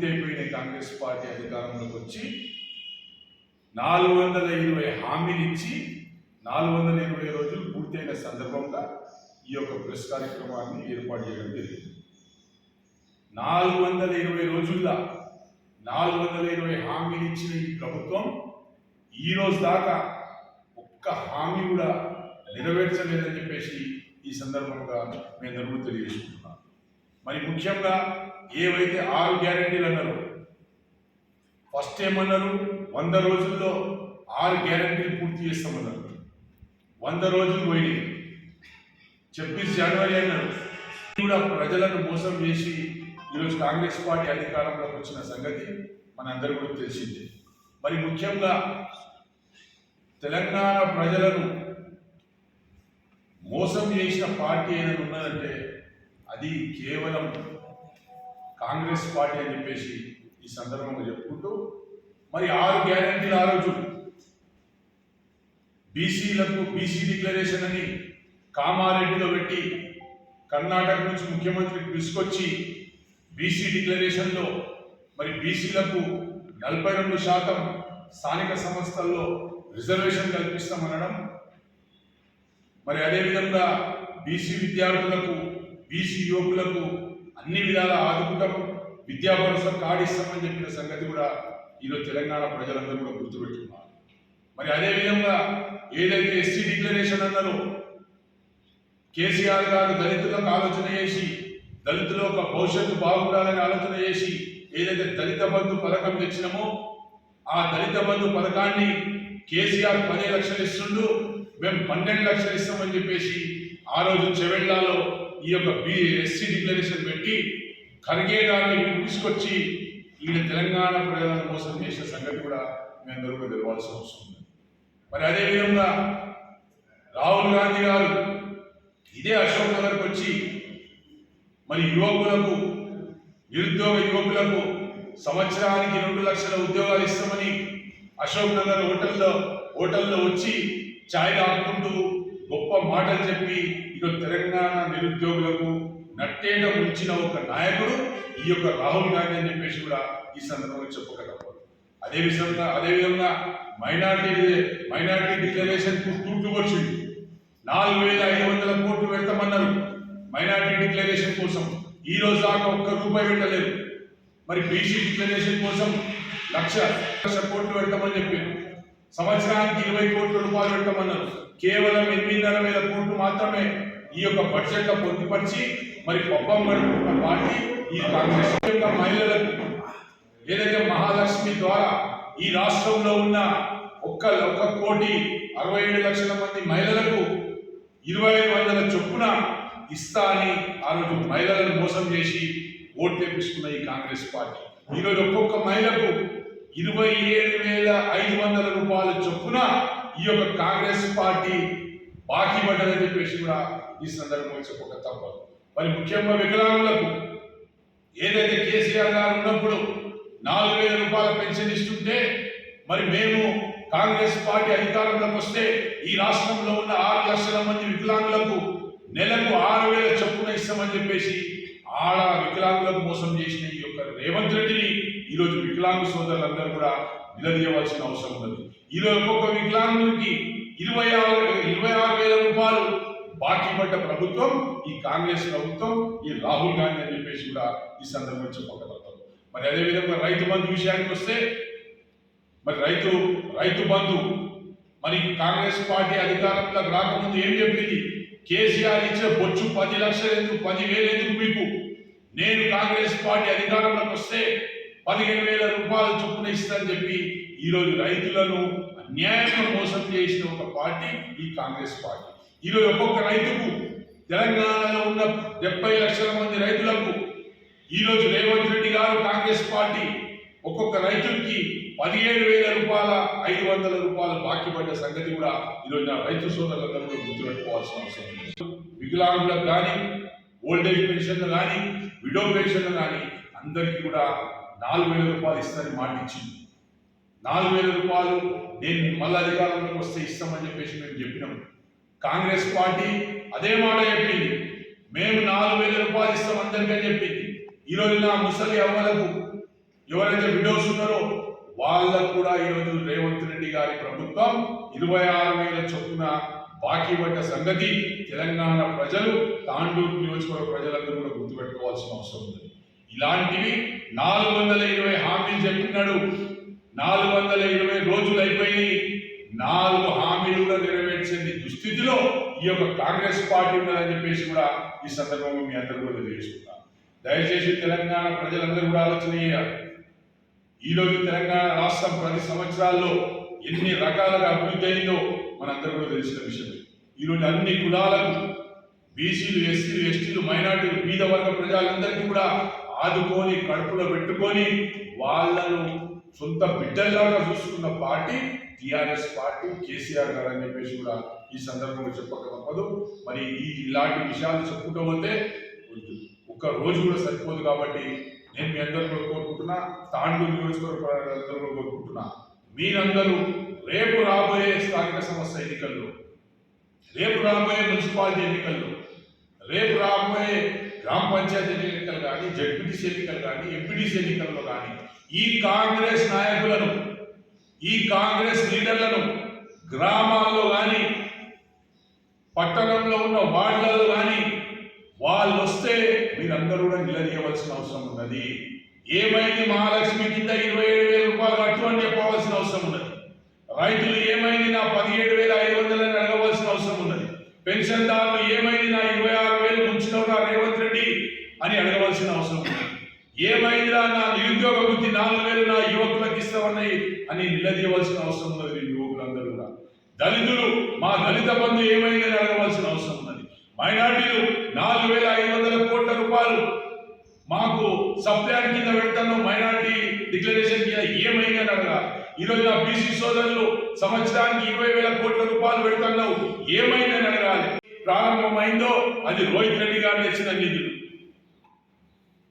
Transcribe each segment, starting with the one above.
పూర్తి అయిపోయిన కాంగ్రెస్ పార్టీ అధికారంలోకి వచ్చి నాలుగు వందల ఇరవై హామీలు ఇచ్చి నాలుగు వందల ఇరవై రోజులు పూర్తయిన సందర్భంగా ఈ యొక్క ప్రెస్ కార్యక్రమాన్ని ఏర్పాటు చేయడం జరిగింది. నాలుగు వందల ఇరవై రోజుల్లో నాలుగు వందల ఇరవై హామీలు ఇచ్చిన ఈ ప్రభుత్వం ఈ రోజు దాకా ఒక్క హామీ కూడా నెరవేర్చలేదని చెప్పేసి ఈ సందర్భంగా మేము నలుగురు తెలియజేసుకుంటున్నాం. మరి ముఖ్యంగా ఏవైతే ఆరు గ్యారెంటీలు అన్నారు ఫస్ట్ ఏమన్నారు? వంద రోజుల్లో ఆరు గ్యారెంటీలు పూర్తి చేస్తామన్నారు. వంద రోజులు పోయినాయి. ఛబ్బీస్ జనవరి అన్నారు. కూడా ప్రజలను మోసం చేసి ఈరోజు కాంగ్రెస్ పార్టీ అధికారంలోకి వచ్చిన సంగతి మనందరూ కూడా తెలిసిందే. మరి ముఖ్యంగా తెలంగాణ ప్రజలను మోసం చేసిన పార్టీ ఏదైనా ఉన్నదంటే అది కేవలం కాంగ్రెస్ పార్టీ అని చెప్పేసి ఈ సందర్భంగా చెప్పుకుంటూ మరి ఆరు గ్యారంటీలు ఆ రోజు. బీసీలకు బీసీ డిక్లరేషన్ అని కామారెడ్డిలో పెట్టి కర్ణాటక నుంచి ముఖ్యమంత్రికి తీసుకొచ్చి బీసీ డిక్లరేషన్లో మరి బీసీలకు నలభై రెండు శాతం స్థానిక సంస్థల్లో రిజర్వేషన్ కల్పిస్తామనడం మరి అదేవిధంగా బీసీ విద్యార్థులకు బీసీ యువకులకు అన్ని విధాలా ఆదుకుంటాం. విద్యా భరోసా కార్డు ఇస్తామని చెప్పిన సంగతి కూడా ఈరోజు తెలంగాణ ప్రజలందరూ కూడా గుర్తుపెట్టుకున్నారు. మరి అదేవిధంగా ఏదైతే ఎస్సీ డిక్లరేషన్ అన్నారో కేసీఆర్ గారు దళితులకు ఆలోచన చేసి దళితుల ఒక భవిష్యత్తు బాగుండాలని ఆలోచన చేసి ఏదైతే దళిత బంధు పథకం తెచ్చినామో ఆ దళిత బంధు పథకాన్ని కేసీఆర్ పది లక్షలు ఇస్తుండు మేము పన్నెండు లక్షలు ఇస్తామని చెప్పేసి ఆ రోజు చెవెళ్ళాలో ఈ యొక్క బి ఎస్సీ డిక్లరేషన్ పెట్టి ఖర్గే గారిని తీసుకొచ్చి ఈయన తెలంగాణ ప్రజలను మోసం చేసిన సంగతి కూడా మేము అందరూ కూడా తెలవాల్సిన అవసరం ఉంది. మరి అదేవిధంగా రాహుల్ గాంధీ గారు ఇదే అశోక్ నగర్కి వచ్చి మరి యువకులకు నిరుద్యోగ యువకులకు సంవత్సరానికి రెండు లక్షల ఉద్యోగాలు ఇస్తామని అశోక్ నగర్ హోటల్లో హోటల్లో వచ్చి ఛాయ్ తాగుకుంటూ గొప్ప మాటలు చెప్పి ఇక తెలంగాణ నిరుద్యోగులకు నట్టేట ఉంచిన ఒక నాయకుడు ఈ యొక్క రాహుల్ గాంధీ అని చెప్పేసి కూడా ఈ సందర్భంగా చెప్పగలరు. అదే విధంగా అదే విధంగా మైనార్టీ మైనార్టీ డిక్లరేషన్ తూట్లు వచ్చింది. నాలుగు వేల ఐదు వందల కోట్లు పెడతామన్నారు మైనార్టీ డిక్లరేషన్ కోసం ఈ రోజు దాకా ఒక్క రూపాయి పెట్టలేదు మరి బీసీ డిక్లరేషన్ కోసం లక్ష లక్ష కోట్లు పెడతామని చెప్పారు. సంవత్సరానికి ఇరవై కోట్ల రూపాయలు పెట్టమన్నారు కేవలం ఎనిమిదిన్నర వేల కోట్లు మాత్రమే ఈ యొక్క బడ్జెట్లో పొందుపరిచి మరి పబ్బం గడుపుతున్న పార్టీ ఈ కాంగ్రెస్ యొక్క మహిళలకు ఏదైతే మహాలక్ష్మి ద్వారా ఈ రాష్ట్రంలో ఉన్న ఒక్క ఒక్క కోటి అరవై ఏడు లక్షల మంది మహిళలకు ఇరవై ఐదు వందల చొప్పున ఇస్తా అని ఆ రోజు మహిళలను మోసం చేసి ఓటు తెప్పించుకున్న ఈ కాంగ్రెస్ పార్టీ. ఈరోజు ఒక్కొక్క మహిళకు ఇరవై ఏడు వేల ఐదు వందల రూపాయల చొప్పున ఈ యొక్క కాంగ్రెస్ పార్టీ బాకీ పడ్డదని చెప్పేసి కూడా ఈ సందర్భంలో చెప్పక తప్పదు. మరి ముఖ్యంగా వికలాంగులకు ఏదైతే కేసీఆర్ గారు ఉన్నప్పుడు నాలుగు వేల రూపాయల పెన్షన్ ఇస్తుంటే మరి మేము కాంగ్రెస్ పార్టీ అధికారంలోకి వస్తే ఈ రాష్ట్రంలో ఉన్న ఆరు లక్షల మంది వికలాంగులకు నెలకు ఆరు వేల చొప్పున ఇస్తామని చెప్పేసి ఆడ వికలాంగులకు మోసం చేసిన ఈ యొక్క రేవంత్ రెడ్డిని ఈరోజు వికలాంగ సోదరులందరూ కూడా నిలదీయవలసిన అవసరం ఉన్నది. ఈరోజు ఒక్కొక్క వికలాంగునికి ఇరవై ఆరు ఇరవై ఆరు వేల రూపాయలు బాకీ పడ్డ ప్రభుత్వం ఈ కాంగ్రెస్ ప్రభుత్వం ఈ రాహుల్ గాంధీ అని చెప్పేసి కూడా ఈ సందర్భంగా చెప్పగలుగుతాం మరి అదేవిధంగా రైతు బంధు విషయానికి వస్తే మరి రైతు రైతు బంధు మరి కాంగ్రెస్ పార్టీ అధికారంలోకి రాకముందు ఏం చెప్పింది? కేసీఆర్ ఇచ్చే బొచ్చు పది లక్షలు ఎందుకు పదివేలు ఎందుకు మీకు? నేను కాంగ్రెస్ పార్టీ అధికారంలోకి వస్తే పదిహేను వేల రూపాయలు చొప్పున ఇస్తానని చెప్పి ఈరోజు రైతులను అన్యాయంగా మోసం చేసిన ఒక పార్టీ ఈ కాంగ్రెస్ పార్టీ. ఈరోజు ఒక్కొక్క రైతుకు తెలంగాణలో ఉన్న డెబ్బై లక్షల మంది రైతులకు ఈరోజు రేవంత్ రెడ్డి గారు కాంగ్రెస్ పార్టీ ఒక్కొక్క రైతుకి పదిహేడు వేల రూపాయల ఐదు వందల రూపాయల బాకీ పడ్డ సంగతి కూడా ఈరోజు నా రైతు సోదరులందరూ కూడా గుర్తుపెట్టుకోవాల్సిన అవసరం ఉంది. వికలాంగులకు కానీ ఓల్డేజ్ పెన్షన్లు కానీ విడో పెన్షన్లు కానీ అందరికీ కూడా నాలుగు వేల రూపాయలు ఇస్తారని మాట ఇచ్చింది నాలుగు వేల రూపాయలు నేను మళ్ళీ అధికారంలోకి వస్తే ఇస్తామని చెప్పేసి మేము చెప్పినాం. కాంగ్రెస్ పార్టీ అదే మాట చెప్పింది. మేము నాలుగు వేల రూపాయలు ఇస్తాం అందరికీ చెప్పింది. ఈరోజు నా ముసలి అవ్వలకు ఎవరైతే విడోస్ ఉన్నారో వాళ్ళకు కూడా ఈరోజు రేవంత్ రెడ్డి గారి ప్రభుత్వం ఇరవై ఆరు వేల చొప్పున బాకీ పడ్డ సంగతి తెలంగాణ ప్రజలు తాండూరు నియోజకవర్గ ప్రజలందరూ కూడా గుర్తుపెట్టుకోవాల్సిన అవసరం ఉంది. ఇలాంటివి నాలుగు వందల ఇరవై హామీలు చెప్పినాడు నాలుగు వందల ఇరవై రోజులు అయిపోయినాయి నాలుగు హామీలు నెరవేర్చింది. నెరవేర్చని దుస్థితిలో ఈ యొక్క కాంగ్రెస్ పార్టీ ఉన్నదని చెప్పేసి కూడా ఈ సందర్భంగా మీ అందరూ కూడా తెలియజేసుకుంటాను దయచేసి తెలంగాణ ప్రజలందరూ కూడా ఆలోచన చేయాలి. ఈ రోజు తెలంగాణ రాష్ట్రం ప్రతి సంవత్సరాల్లో ఎన్ని రకాలుగా అభివృద్ధి అయిందో మనందరూ కూడా తెలిసిన విషయం ఈ అన్ని కులాలకు బీసీలు ఎస్సీలు ఎస్టీలు మైనార్టీలు బీద వర్గ ప్రజలందరికీ కూడా ఆదుకొని కడుపులో పెట్టుకొని వాళ్ళను సొంత బిడ్డల్లాగా చూసుకున్న పార్టీ టిఆర్ఎస్ పార్టీ కేసీఆర్ గారు అని చెప్పేసి కూడా ఈ సందర్భంలో చెప్పక తప్పదు. మరి ఈ ఇలాంటి విషయాలు చెప్పుకుంటూ పోతే ఒక్క రోజు కూడా సరిపోదు కాబట్టి నేను మీ అందరూ కూడా కోరుకుంటున్నా తాండు నియోజకవర్గ కూడా కోరుకుంటున్నా. మీరందరూ రేపు రాబోయే స్థానిక సంస్థ ఎన్నికల్లో రేపు రాబోయే మున్సిపాలిటీ ఎన్నికల్లో రేపు రాబోయే గ్రామ పంచాయతీ ఎన్నికలు కానీ జడ్పీటీసీ ఎన్నికలు కానీ ఎంపీటీసీ ఎన్నికల్లో కానీ ఈ కాంగ్రెస్ నాయకులను ఈ కాంగ్రెస్ లీడర్లను గ్రామాల్లో కానీ పట్టణంలో ఉన్న వార్డులలో కానీ వాళ్ళు వస్తే మీరందరూ కూడా నిలదీయవలసిన అవసరం ఉన్నది. ఏమైంది మహాలక్ష్మి కింద ఇరవై ఏడు వేల రూపాయలు కట్టు అని చెప్పవలసిన అవసరం ఉన్నది. రైతులు ఏమైంది నా పదిహేడు వేల ఐదు వందలు అని అడగవలసిన అవసరం ఉన్నది. పెన్షన్దారులు ఏమైంది నా ఇరవై ఆరు వేలు ముంచిన నా రేవంత్ రెడ్డి అని అడగవలసిన అవసరం ఉన్నది. ఏమైందిరా నా నిరుద్యోగ వృత్తి నాలుగు వేలు నా యువకులకు ఇస్తామన్నాయి అని నిలదీయవలసిన అవసరం ఉన్నది యువకులందరూ కూడా. దళితులు మా దళిత బంధు ఏమైనా అడగవలసిన అవసరం ఉన్నది. మైనార్టీలు నాలుగు వేల ఐదు వందల కోట్ల రూపాయలు మాకు సప్లాన్ కింద పెడతాను మైనార్టీ డిక్లరేషన్ కింద ఏమైంది అని అడగాలి ఈరోజు నా బీసీ సోదరులు సంవత్సరానికి ఇరవై వేల కోట్ల రూపాయలు పెడుతున్నావు ఏమైనా అడగాలి. ప్రారంభమైందో అది రోహిత్ రెడ్డి గారు తెచ్చిన నిధులు.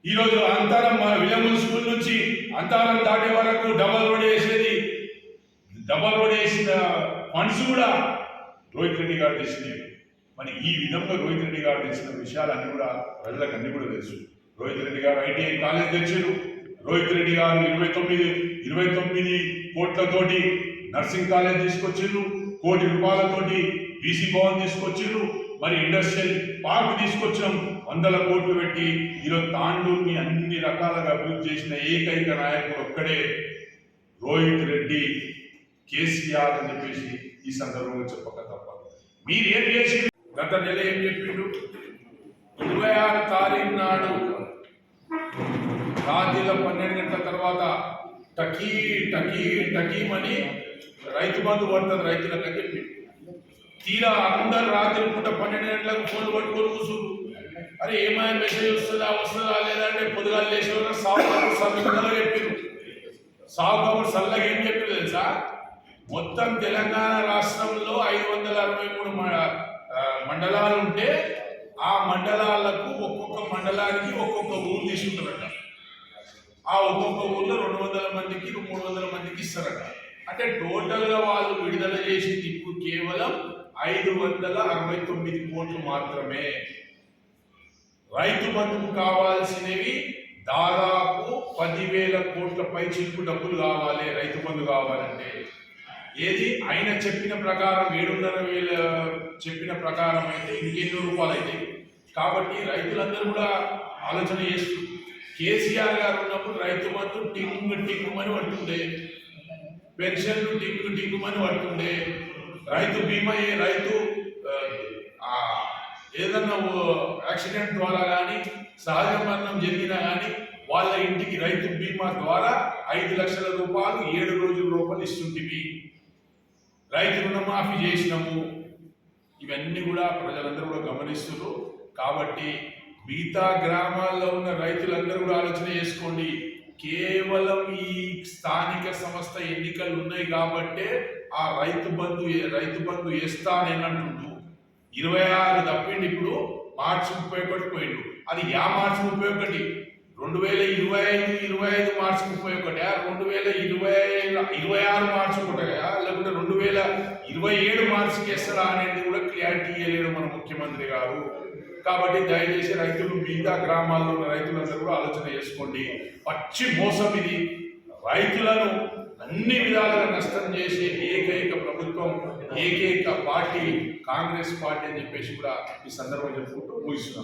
ఈ రోజు అంతరం మన విలముల స్కూల్ నుంచి అంతరం దాటే వరకు డబల్ రోడ్ వేసేది. డబల్ రోడ్ వేసిన ఫండ్స్ కూడా రోహిత్ రెడ్డి గారు తెచ్చినవి మరి ఈ విధంగా రోహిత్ రెడ్డి గారు తెచ్చిన విషయాలన్నీ కూడా ప్రజలకు అన్ని కూడా తెలుసు. రోహిత్ రెడ్డి గారు ఐటీఐ కాలేజ్ తెచ్చారు. రోహిత్ రెడ్డి గారు ఇరవై తొమ్మిది ఇరవై తొమ్మిది కోట్లతోటి నర్సింగ్ కాలేజ్ తీసుకొచ్చారు. కోటి రూపాయలతోటి బీసీ భవన్ తీసుకొచ్చారు. మరి ఇండస్ట్రియల్ పార్క్ తీసుకొచ్చాం వందల కోట్లు పెట్టి ఈరోజు తాండూరుని అన్ని రకాలుగా అభివృద్ధి చేసిన ఏకైక నాయకుడు ఒక్కడే రోహిత్ రెడ్డి కేసీఆర్ అని చెప్పేసి ఈ సందర్భంగా చెప్పక తప్పదు. మీరు ఏం చేసి గత నెల ఏం చెప్పిండు? ఇరవై ఆరు తారీఖు నాడు రాత్రిలో పన్నెండు గంటల తర్వాత టకీ టకీ టకీమని రైతు బంధు పడుతుంది రైతులకు అని తీరా అందరు రాత్రి పూట పన్నెండు గంటలకు ఫోన్లు పట్టుకొని కూర్చుంటు అరే ఏమైనా మెసేజ్ వస్తుందా వస్తుందా లేదా అంటే పొద్దుగా లేచేవారు సాగు కబుర్ సభలో చెప్పిండు సాగు కబుర్ సల్లగా ఏం చెప్పిండు తెలుసా? మొత్తం తెలంగాణ రాష్ట్రంలో ఐదు వందల అరవై మూడు మ- మండలాలు ఉంటే ఆ మండలాలకు ఒక్కొక్క మండలానికి ఒక్కొక్క ఊరు తీసుకుంటారట. ఆ ఒక్కొక్క ఊర్లో రెండు వందల మందికి మూడు వందల మందికి ఇస్తారట. అంటే టోటల్గా వాళ్ళు విడుదల చేసింది ఇప్పుడు కేవలం ఐదు వందల అరవై తొమ్మిది కోట్లు మాత్రమే. రైతు బంధుకు కావాల్సినవి దాదాపు పదివేల కోట్ల పై చిలుకు డబ్బులు కావాలి రైతు బంధు కావాలంటే. ఏది? ఆయన చెప్పిన ప్రకారం ఏడున్నర వేల చెప్పిన ప్రకారం అయితే ఇంకెన్నో రూపాయలు అయితే. కాబట్టి రైతులందరూ కూడా ఆలోచన చేస్తూ కేసీఆర్ గారు ఉన్నప్పుడు రైతు బంధు టింగ్ టింగుమని పట్టుండే పెన్షన్లు టింగు టింగుమని పట్టుండే రైతు బీమా ఏ రైతు ఏదన్నా ఓ యాక్సిడెంట్ ద్వారా కానీ సహజ మరణం జరిగినా కానీ వాళ్ళ ఇంటికి రైతు బీమా ద్వారా ఐదు లక్షల రూపాయలు ఏడు రోజుల రూపాయలు ఇస్తుంటివి. రైతు రుణమాఫీ చేసినాము. ఇవన్నీ కూడా ప్రజలందరూ కూడా గమనిస్తున్నారు. కాబట్టి మిగతా గ్రామాల్లో ఉన్న రైతులందరూ కూడా ఆలోచన చేసుకోండి. కేవలం ఈ స్థానిక సంస్థ ఎన్నికలు ఉన్నాయి కాబట్టే ఆ రైతు బంధు రైతు బంధు వేస్తానేనంటుండు ఇరవై ఆరు తప్పిండి ఇప్పుడు మార్చి ముప్పై ఒకటి పోయిండు. అది యా మార్చి ముప్పై ఒకటి? రెండు వేల ఇరవై ఐదు ఇరవై ఐదు మార్చి ముప్పై ఒకటా రెండు వేల ఇరవై ఇరవై ఆరు మార్చి ఒకటా లేకుంటే రెండు వేల ఇరవై ఏడు మార్చికి వేస్తారా అనేది కూడా క్లారిటీ ఇవ్వలేడు మన ముఖ్యమంత్రి గారు. కాబట్టి దయచేసి రైతులు మిగతా గ్రామాల్లో ఉన్న రైతులందరూ కూడా ఆలోచన చేసుకోండి. పచ్చి మోసం ఇది. రైతులను అన్ని విధాలుగా నష్టం చేసే ఏకైక ప్రభుత్వం ఏకైక పార్టీ కాంగ్రెస్ పార్టీ అని చెప్పేసి కూడా ఈ సందర్భంగా చెప్పుకుంటూ ముగిస్తున్నాం.